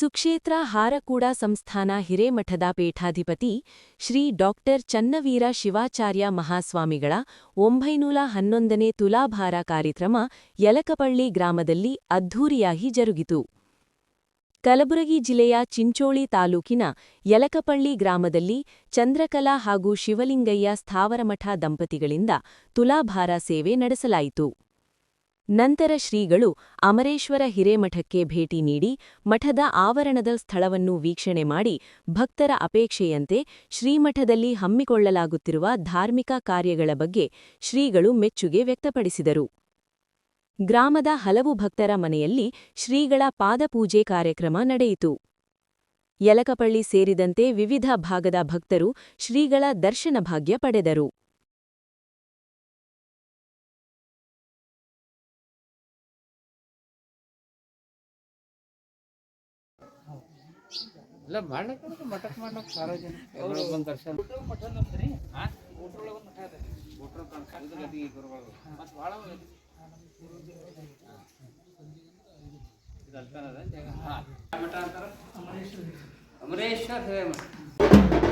ಸುಕ್ಷೇತ್ರ ಹಾರಕೂಡ ಸಂಸ್ಥಾನ ಹಿರೇಮಠದ ಪೀಠಾಧಿಪತಿ ಶ್ರೀ ಡಾಕ್ಟರ್ ಚನ್ನವೀರ ಶಿವಾಚಾರ್ಯ ಮಹಾಸ್ವಾಮಿಗಳ ಒಂಬೈನೂರ ಹನ್ನೊಂದನೇ ತುಲಾಭಾರ ಕಾರ್ಯಕ್ರಮ ಯಲಕಪಳ್ಳಿ ಗ್ರಾಮದಲ್ಲಿ ಅದ್ಧೂರಿಯಾಗಿ ಜರುಗಿತು. ಕಲಬುರಗಿ ಜಿಲ್ಲೆಯ ಚಿಂಚೋಳಿ ತಾಲೂಕಿನ ಯಲಕಪಳ್ಳಿ ಗ್ರಾಮದಲ್ಲಿ ಚಂದ್ರಕಲಾ ಹಾಗೂ ಶಿವಲಿಂಗಯ್ಯ ಸ್ಥಾವರಮಠ ದಂಪತಿಗಳಿಂದ ತುಲಾಭಾರ ಸೇವೆ ನಡೆಸಲಾಯಿತು. ನಂತರ ಶ್ರೀಗಳು ಅಮರೇಶ್ವರ ಹಿರೇಮಠಕ್ಕೆ ಭೇಟಿ ನೀಡಿ ಮಠದ ಆವರಣದ ಸ್ಥಳವನ್ನು ವೀಕ್ಷಣೆ ಮಾಡಿ ಭಕ್ತರ ಅಪೇಕ್ಷೆಯಂತೆ ಶ್ರೀಮಠದಲ್ಲಿ ಹಮ್ಮಿಕೊಳ್ಳಲಾಗುತ್ತಿರುವ ಧಾರ್ಮಿಕ ಕಾರ್ಯಗಳ ಬಗ್ಗೆ ಶ್ರೀಗಳು ಮೆಚ್ಚುಗೆ ವ್ಯಕ್ತಪಡಿಸಿದರು. ಗ್ರಾಮದ ಹಲವು ಭಕ್ತರ ಮನೆಯಲ್ಲಿ ಶ್ರೀಗಳ ಪಾದಪೂಜೆ ಕಾರ್ಯಕ್ರಮ ನಡೆಯಿತು. ಯಲಕಪಳ್ಳಿ ಸೇರಿದಂತೆ ವಿವಿಧ ಭಾಗದ ಭಕ್ತರು ಶ್ರೀಗಳ ದರ್ಶನ ಭಾಗ್ಯ ಪಡೆದರು. ಇಲ್ಲ ಮಾಡ್ಲಿಕ್ಕೆ ಮಠಕ್ಕೆ ಮಾಡ್ಲಿಕ್ಕೆ ಸಾರ್ವಜನಿಕ ಬಂದು ದರ್ಶನ. ಅಮರೇಶ್ವರ ಸೇವೆ